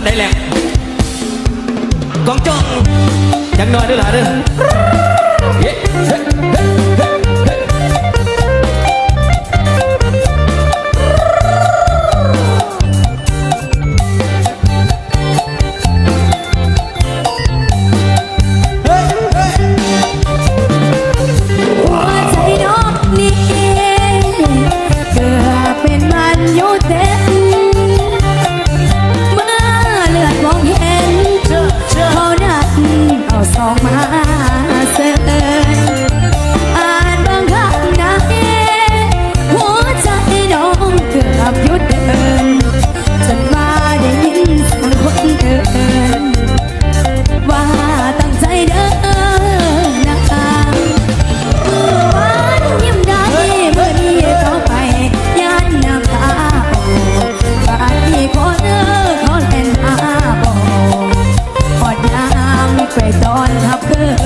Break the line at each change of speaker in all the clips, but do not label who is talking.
อันใดแหลกกอ
ขอเนื้อขอเล่นอาบอกขอดามไปตอนทับเพื่อ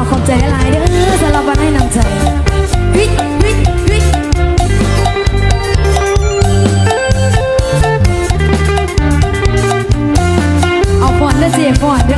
าวขอบใจหลายเด้อสำหรับวันให้นำใจเอาฟอนเด้อเสียฟอน